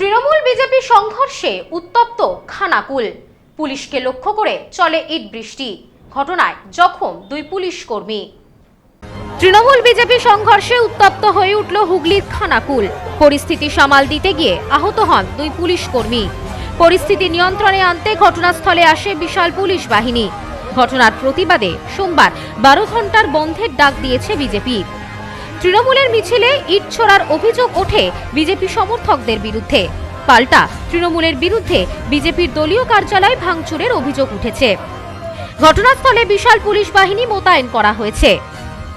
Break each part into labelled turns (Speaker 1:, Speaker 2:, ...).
Speaker 1: Trinamool BJP সংঘর্ষে উত্তপ্ত খানাকুল। পুলিশকে লক্ষ্য করে চলে ইট বৃষ্টি। ঘটনায় জখম দুই পুলিশ কর্মী। তৃণমূল বিজেপি সংঘর্ষে উত্তপ্ত হয়ে উঠল হুগলির খানাকুল। পরিস্থিতি সামাল দিতে গিয়ে আহত হন দুই পুলিশ কর্মী। পরিস্থিতি নিয়ন্ত্রণে আনতে ঘটনাস্থলে আসে বিশাল পুলিশ বাহিনী। ঘটনার প্রতিবাদে সোমবার বারো ঘণ্টার বন্ধের ডাক দিয়েছে বিজেপি। তৃণমূলের মিছিলে ইট ছোড়ার অভিযোগ ওঠে বিজেপি সমর্থকদের বিরুদ্ধে। পাল্টা, তৃণমূলের বিরুদ্ধে বিজেপির দলীয় কার্যালয় ভাঙচুরের অভিযোগ উঠেছে। ঘটনাস্থলে বিশাল পুলিশ বাহিনী মোতায়েন করা হয়েছে।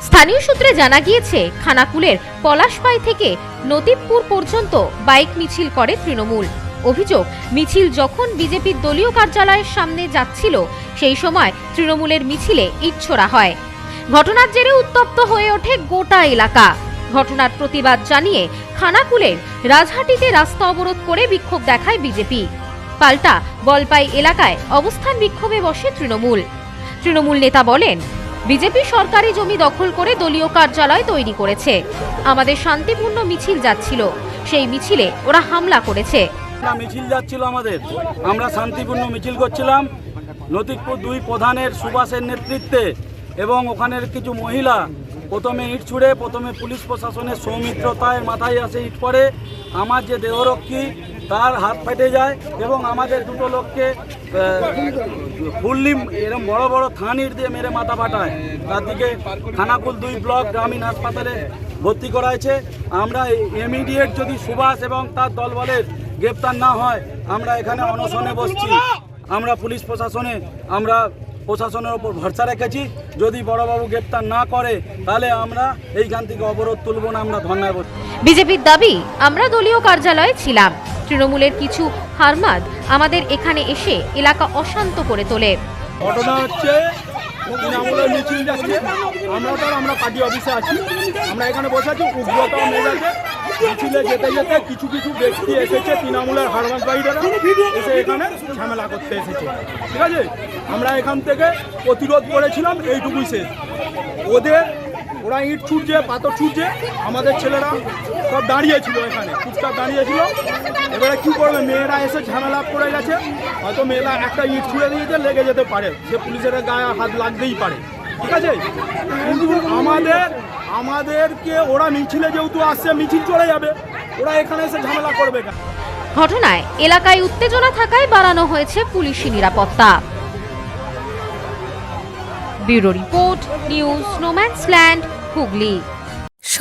Speaker 1: স্থানীয় সূত্রে জানা গিয়েছে, খানাকুলের পলাশপাই থেকে নদীপুর পর্যন্ত বাইক মিছিল করে তৃণমূল। অভিযোগ, মিছিল যখন বিজেপির দলীয় কার্যালয়ের সামনে যাচ্ছিল, সেই সময় তৃণমূলের মিছিলে ইট ছোড়া হয়। ঘটনার জেরে উত্তপ্ত হয়ে ওঠে গোটা এলাকা। ঘটনার প্রতিবাদ জানিয়ে খানাকুলের রাজহাটিতে রাস্তা অবরোধ করে বিক্ষোভ দেখায় বিজেপি। পাল্টা বলপাই এলাকায় অবস্থান বিক্ষোভে বসে তৃণমূল। তৃণমূল নেতা বলেন, বিজেপি সরকারি জমি দখল করে দলীয় কার্যালয় তৈরি করেছে। আমাদের শান্তিপূর্ণ মিছিল যাচ্ছিল। সেই মিছিলে ওরা হামলা করেছে।
Speaker 2: মিছিল যাচ্ছিল আমাদের। আমরা শান্তিপূর্ণ মিছিল করছিলাম। নতিকপুর দুই প্রধানের সুভাষের নেতৃত্বে এবং ওখানের কিছু মহিলা প্রথমে ইট ছুড়ে, প্রথমে পুলিশ প্রশাসনের সৌমিত্রতায় মাথায় আসে ইট পড়ে আমার যে দেহরক্ষী, তার হাত ফেটে যায় এবং আমাদের দুটো লোককে ফুল্লি এরকম বড় বড় থান ইট দিয়ে মেরে মাথা ফাটায়। তার দিকে খানাকুল দুই ব্লক গ্রামীণ হাসপাতালে ভর্তি করা হয়েছে আমরা ইমিডিয়েট যদি সুভাষ এবং তার দলবলের গ্রেপ্তার না হয়, আমরা এখানে অনশনে বসছি। আমরা পুলিশ প্রশাসনে, আমরা প্রশাসনের ওপর ভরসা রেখেছি। যদি বড়বাবু গ্রেপ্তার না করে তাহলে আমরা এইখান থেকে অবরোধ তুলব না আমরা ধর্নায়
Speaker 1: বিজেপির দাবি আমরা দলীয় কার্যালয়ে ছিলাম। তৃণমূলের কিছু হারমাদ আমাদের এখানে এসে এলাকা অশান্ত করে তোলে।
Speaker 2: ঘটনা হচ্ছে তৃণমূলের মিছিল যাচ্ছে। আমরা তো আমরা পার্টি অফিসে আছি। আমরা এখানে বসে আছি উগ্রতা মেজাজে। যেতে যেতে কিছু কিছু ব্যক্তি এসেছে, তৃণমূলের হারমাস এসে এখানে ঝামেলা করতে এসেছে। ঠিক আছে? আমরা এখান থেকে প্রতিরোধ করেছিলাম, এইটুকুই শেষ। ওদের, ওরা ইট ছুটছে, পাথর ছুটছে, আমাদের ছেলেরা সব দাঁড়িয়েছিল এখানে, চুপচাপ দাঁড়িয়েছিল এবারে কি করবে? মেয়েরা এসে ঝামেলা করে গেছে। হয়তো মেয়েরা একটা ইট ছুঁড়ে দিয়েছে, লেগে যেতে পারে। সে পুলিশের গায়ে হাত লাগতেই পারে। ঠিক আছে? কিন্তু আমাদের, আমাদেরকে ওরা মিছিলে যেহেতু আসছে, মিছিল চলে যাবে। ওরা এখানে এসে ঝামেলা করবে
Speaker 1: ঘটনায় এলাকায় উত্তেজনা থাকায় বাড়ানো হয়েছে পুলিশি নিরাপত্তা। Bureau report, news স্নোম্যান্সল্যান্ড Hooghly.